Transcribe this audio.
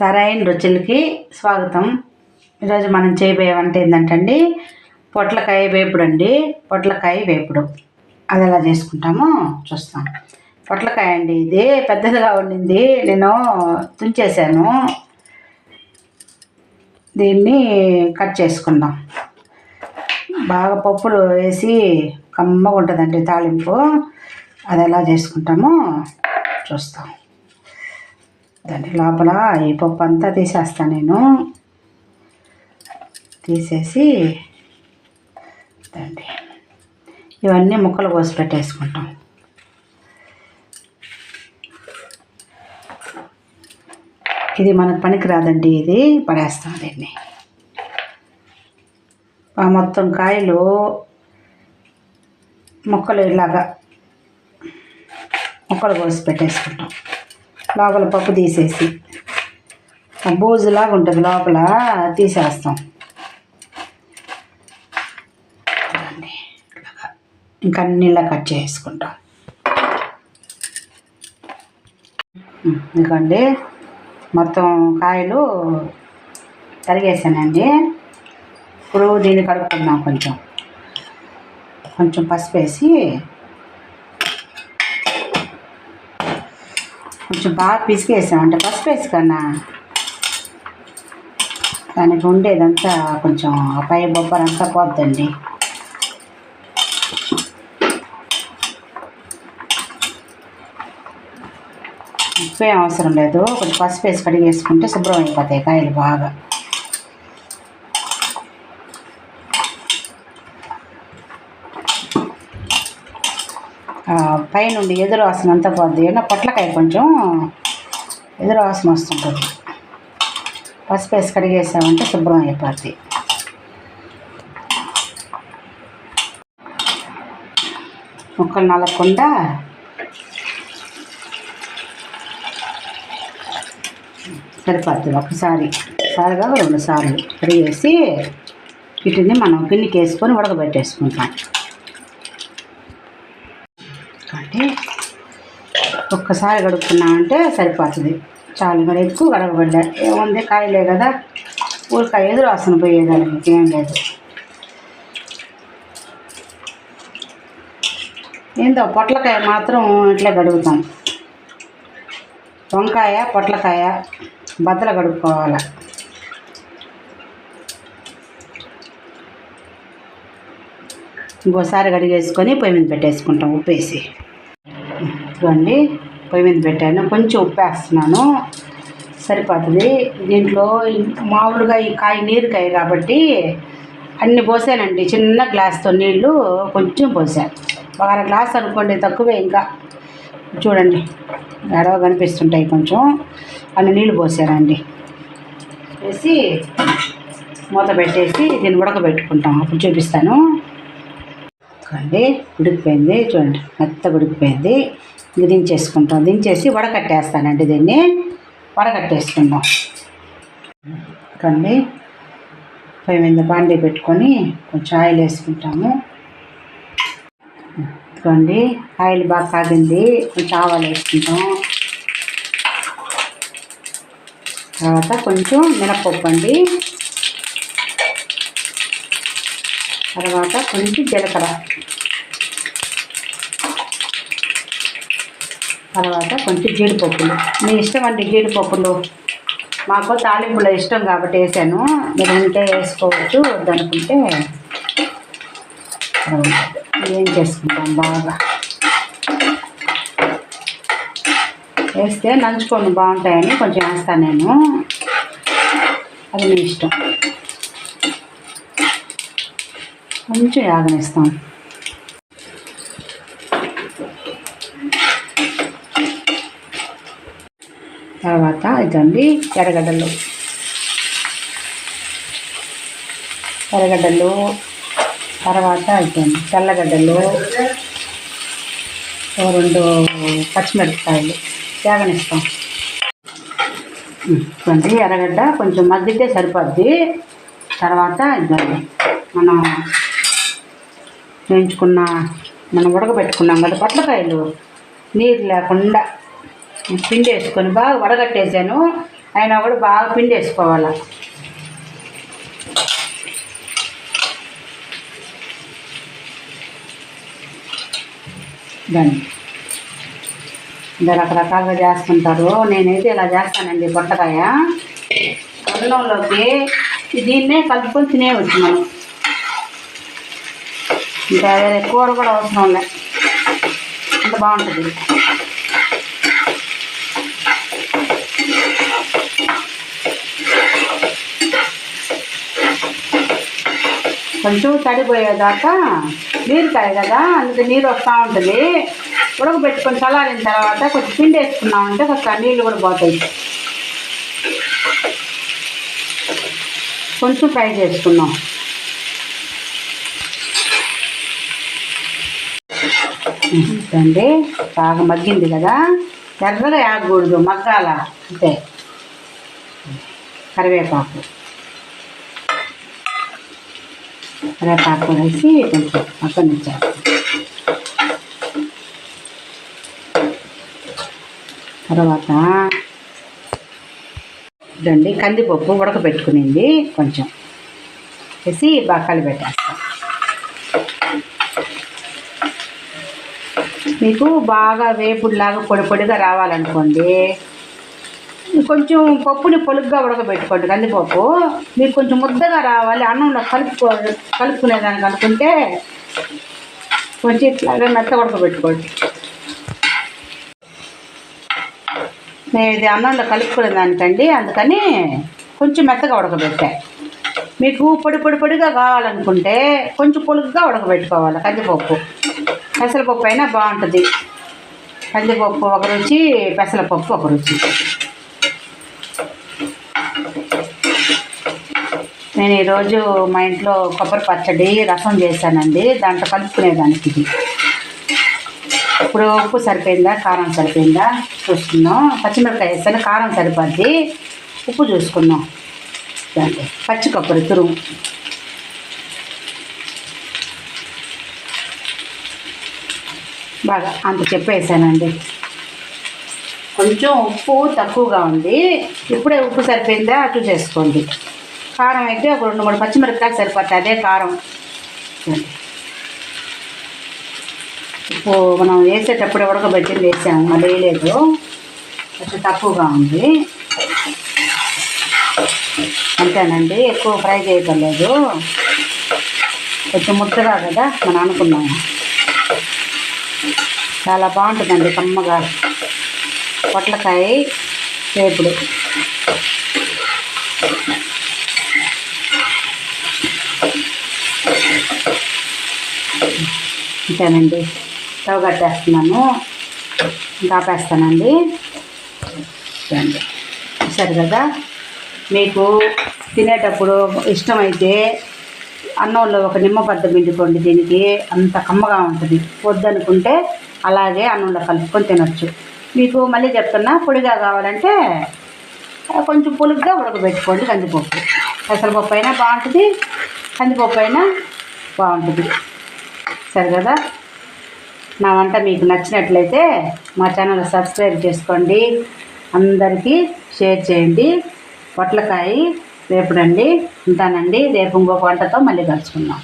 సరైన రుచులకి స్వాగతం. ఈరోజు మనం చేయబోయే వంట ఏంటంటే పొట్లకాయ వేపుడు అండి. పొట్లకాయ వేపుడు. అది ఎలా చేసుకుంటామో చూస్తాం. పొట్లకాయ అండి ఇది. పెద్దదిగా ఉండింది. నేను తుంచేసాను దీన్ని కట్ చేసుకుందాం. బాగా పప్పులు వేసి కమ్మగా ఉంటుందండి తాలింపు. అది ఎలా చేసుకుంటామో చూస్తాం. దాని లోపల ఈ పప్పు అంతా తీసేస్తాను నేను. తీసేసి దండి ఇవన్నీ ముక్కలు కోసి పెట్టేసుకుంటాం. ఇది మనకు పనికి రాదండి ఇది పడేస్తాం దీన్ని. ఆ మొత్తం కాయలు ముక్కలు ఇలాగా ముక్కలు కోసి పెట్టేసుకుంటాం. లోపల పప్పు తీసేసి. బూజులాగా ఉంటుంది లోపల తీసేస్తాం. ఇంకా అన్నిలా కట్ చేసుకుంటాం. ఇంకండి మొత్తం కాయలు తరిగేసానండి. ఇప్పుడు దీన్ని కడుక్కుందాం కొంచెం. కొంచెం పసుపు వేసి కొంచెం బాగా పిసికేసాం అంటే పసుపు వేసుకన్నా దానికి ఉండేదంతా కొంచెం ఆ పై బొబ్బరంతా పోద్దండి. ఉప్పు ఏం అవసరం లేదు. కొంచెం పసుపు వేసి కడిగేసుకుంటే శుభ్రం అయిపోతాయి కాయలు బాగా. పైనుండి ఎదురు వాసన అంతా పోద్ది. ఏమన్నా పొట్లకాయ కొంచెం ఎదురు వాసన వస్తుంటుంది. పసుపు వేసి కడిగేసామంటే శుభ్రం అయిపోద్ది. ముక్కలు నలగకుండా సరిపోద్ది. ఒకసారి సారిగా రెండు సార్లు కడిగేసి వీటిని మనం గిన్నెకి వేసుకొని ఉడకబెట్టేసుకుంటాం. అంటే ఒక్కసారి కడుక్కున్నామంటే సరిపోతుంది. చాలు మరి ఎక్కువ గడగబడ్డా ఏముంది కాయలే కదా. ఊరికాయ ఎదురు వాసన పోయేదానికి ఇంకేం లేదు. ఏందో పొట్లకాయ మాత్రం ఇట్లా గడుగుతాం వంకాయ పొట్లకాయ బద్దలు కడుక్కోవాలి. ఇంకోసారి కడిగేసుకొని పొయ్యి మీద పెట్టేసుకుంటాం ఉప్పు వేసి ఇదిగోండి పొయ్యి మీద పెట్టాను. కొంచెం ఉప్పు వేస్తున్నాను సరిపోతుంది. దీంట్లో మామూలుగా ఈ కాయ నీరుకాయ కాబట్టి అన్ని పోసానండి. చిన్న గ్లాస్తో నీళ్ళు కొంచెం పోసాను బాగా గ్లాస్ అనుకోండి తక్కువే ఇంకా. చూడండి ఎడవ కనిపిస్తుంటాయి కొంచెం. అన్ని నీళ్ళు పోసానండి. వేసి మూత పెట్టేసి దీన్ని ఉడకబెట్టుకుంటాం. అప్పుడు చూపిస్తాను. చూడండి ఉడికిపోయింది చూడండి మెత్త ఉడికిపోయింది. దించేసుకుంటాం దించేసి వడకట్టేస్తానండి దీన్ని. వడకట్టేసుకుందాం చూడండి పై మీద బాండీ పెట్టుకొని కొంచెం ఆయిల్ వేసుకుంటాము. చూడండి ఆయిల్ బాగా కాగింది కొంచెం ఆవాలు వేసుకుంటాం తర్వాత కొంచెం మినపప్పు అండి. తర్వాత కొంచెం జీలకర్ర. తర్వాత కొంచెం జీడిపప్పులు. మీ ఇష్టం అండి జీడిపప్పులు. మాకు తాలింపులో ఇష్టం కాబట్టి వేసాను. మీరు ఉంటే వేసుకోవచ్చు వద్దనుకుంటే ఏం చేసుకుంటాం బాగా? వేస్తే నంచుకోండి బాగుంటాయని కొంచెం వేస్తాను నేను. అది మీ ఇష్టం. కొంచెం యాగనిస్తాం. తర్వాత ఇదండి ఎర్రగడ్డలు. ఎర్రగడ్డలు తర్వాత ఇదండి తెల్లగడ్డలు ఓ రెండు పచ్చిమిరపకాయలు యాగనిస్తాం. ఇదండి ఎర్రగడ్డ కొంచెం మగ్గితే సరిపోద్ది. తర్వాత ఇదండి మనం వేయించుకున్న మనం ఉడకబెట్టుకున్నాం కదా పొట్లకాయలు నీరు లేకుండా పిండి వేసుకొని బాగా వడగట్టేసాను. అయినా కూడా బాగా పిండి వేసుకోవాలి దాన్ని. ఇంకా రకరకాలుగా చేస్తుంటారు. నేనైతే ఇలా చేస్తానండి బొట్టకాయ అన్నంలోకి దీన్నే కలుపుకొని తినేవచ్చు మనం. కూర కూడా అవసరం ఉన్నాయి అంత బాగుంటుంది. కొంచెం తడిపోయేదాకా నీరుకాయ కదా అందుకే నీరు వస్తూ ఉంటుంది. ఉడకబెట్టుకొని చల్లారిన తర్వాత కొంచెం పిండి వేసుకున్నామంటే కొంచెం నీళ్ళు కూడా పోతాయి. కొంచెం ఫ్రై చేసుకున్నాం. అండి బాగా మగ్గింది కదా? ఎర్రగా యాగకూడదు మగ్గాల. అంతే. కరివేపాకు. కరివేపాకు వేసి కొంచెం మగ్గనిచ్చారు తర్వాత ఇదండి కందిపప్పు ఉడకబెట్టుకునింది కొంచెం. వేసి బాగా కలిపెట్టేస్తాం. మీకు బాగా వేపుడులాగా పొడి పొడిగా రావాలనుకోండి. కొంచెం పప్పుని పొలుగ్గా ఉడకబెట్టుకోండి కందిపప్పు. మీకు కొంచెం ముద్దగా రావాలి అన్నంలో కలుపుకో కలుపుకునేదానికి అనుకుంటే కొంచెం ఇట్లాగా మెత్త ఉడకబెట్టుకోండి. నేను ఇది అన్నంలో కలుపుకునే దానికండి అందుకని కొంచెం మెత్తగా ఉడకబెట్టా. మీకు పొడి పొడి పొడిగా కావాలనుకుంటే కొంచెం పొలుగ్గా ఉడకబెట్టుకోవాలి కందిపప్పు. పెసరపప్పు అయినా బాగుంటుంది. కందిపప్పు ఒక రుచి పెసరపప్పు ఒక రుచి. నేను ఈరోజు మా ఇంట్లో కొబ్బరి పచ్చడి రసం చేశానండి. దాంట్లో కలుపుకునేదానికి ఇది. ఇప్పుడు ఉప్పు సరిపోయిందా? కారం సరిపోయిందా? చూసుకుందాం. పచ్చిమిరపకాయ వేస్తాను కారం సరిపోద్ది. ఉప్పు చూసుకుందాం. దాంట్లో పచ్చి కొబ్బరి తురుము. బాగా అంత చెప్పేసానండి కొంచెం ఉప్పు తక్కువగా ఉంది. ఇప్పుడే ఉప్పు సరిపోయిందా అటు చేసుకోండి. కారం అయితే ఒక రెండు మూడు పచ్చిమిరపకాయలు సరిపోతాయి. అదే కారం. ఉప్పు మనం వేసేటప్పుడు ఉడకబెట్టింది వేసాము. మళ్ళీ వేయలేదు. కొంచెం తక్కువగా ఉంది. అంతేనండి. ఎక్కువ ఫ్రై చేయటలేదు కొంచెం ముద్దగా కదా మనం అనుకున్నాము. చాలా బాగుంటుందండి కమ్మగా. పొట్లకాయ వేపుడు అంతేనండి స్టవ్ కట్టేస్తున్నాను. ఆపేస్తానండి. చూడండి సరే కదా? మీకు తినేటప్పుడు ఇష్టమైతే అన్నంలో ఒక నిమ్మబద్ద పిండుకోండి దీనికి. అంత కమ్మగా ఉంటుంది. వద్దనుకుంటే అలాగే అన్నంలో కలుపుకొని తినొచ్చు. మీకు మళ్ళీ చెప్తున్నా పొడిగా కావాలంటే కొంచెం పులుగ్గా ఉడకబెట్టుకోండి కందిపప్పు. పెసరపప్పు అయినా బాగుంటుంది కందిపప్పు అయినా బాగుంటుంది. సరే కదా? నా వంట మీకు నచ్చినట్లయితే మా ఛానల్ సబ్స్క్రైబ్ చేసుకోండి. అందరికీ షేర్ చేయండి. పొట్లకాయ రేపుడండి ఉంటానండి. రేపు ఇంకొక వంటతో మళ్ళీ కలుసుకుందాం.